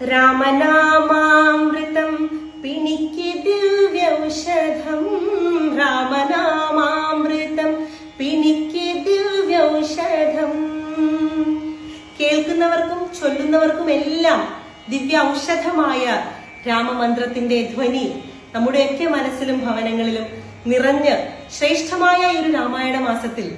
രാമനാമാമൃതം പിണിക്ക് ദിവ്യൗഷധം. രാമനാമാമൃതം പിണിക്ക് ദിവ്യൗഷധം. കേൾക്കുന്നവർക്കും ചൊല്ലുന്നവർക്കും എല്ലാം ദിവ്യ ഔഷധമായ രാമമന്ത്രത്തിന്റെ ധ്വനി നമ്മുടെയൊക്കെ മനസ്സിലും ഭവനങ്ങളിലും നിറഞ്ഞ് ശ്രേഷ്ഠമായ ഒരു രാമായണ മാസത്തിൽ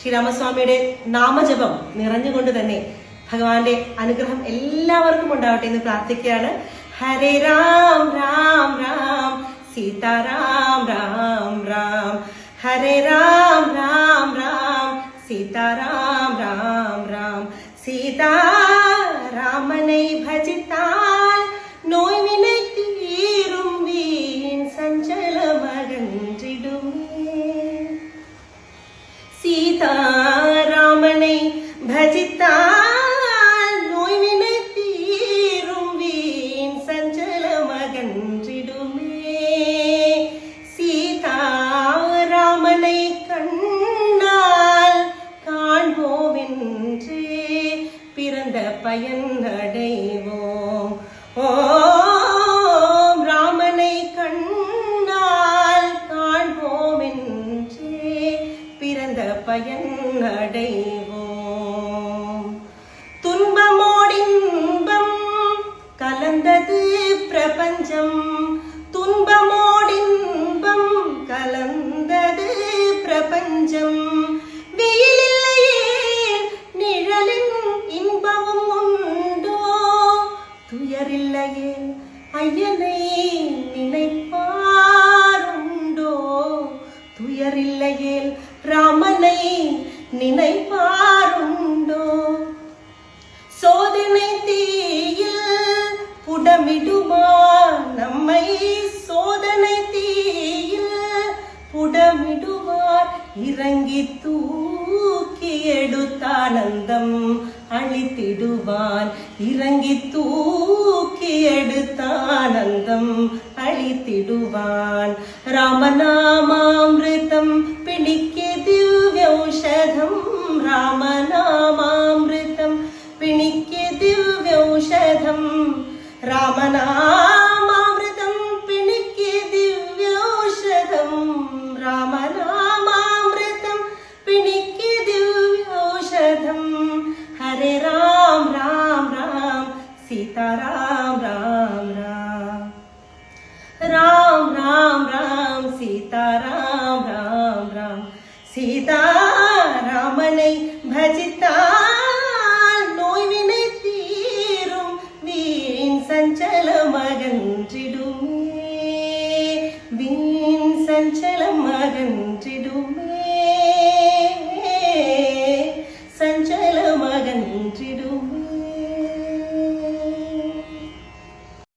ശ്രീരാമസ്വാമിയുടെ നാമജപം നിറഞ്ഞുകൊണ്ട് തന്നെ ഭഗവാന്റെ അനുഗ്രഹം എല്ലാവർക്കും ഉണ്ടാവട്ടെ എന്ന് പ്രാർത്ഥിക്കുകയാണ്. ഹരേ രാം രാം രാം സീതാരാം രാം രാം. ഹരേ രാം രാം രാം സീതാരാം രാം രാം. സീതാരാമനെ ഭജിത്താൽ നോയ് തീരും വീൻ സഞ്ചലമകഞ്ചിടുമേ സീതാരാമനെ ഭജിത്താൽ பயனடைவோம் பயன் அடைவோம் ஓம் ராமனை கண்ணால் காண்போம் என்றே பிறந்த பயனடைவோம் துன்பமோடின்பம் கலந்தது பிரபஞ்சம். துன்பமோடின்பம் கலந்தது பிரபஞ்சம். ஐயனை நினைப்பாருண்டோ? துயரில்லையே ராமனை நினைப்பாருண்டோ? சோதனை தீயில் புடமிடுமா நம்மை? சோதனை தீயில் புடமிடுவார் இறங்கி தூக்கி எடுத்தானந்தம் அழித்திடுவான். இறங்கி தூக்கி எடுத்தான் ലോകം അഴിത്തിടുവാൻ രാമനാമാമൃതം പിണിക്ക് ദിവ്യൗഷധം രാമനാമാമൃതം പിണിക്ക് ദിവ്യൗഷധം രാമനാ சீதாராமனை பஜித்தால் நோய்வினை தீரும். வீண் சஞ்சலமகன்றிடுமே. வீண் சஞ்சலம்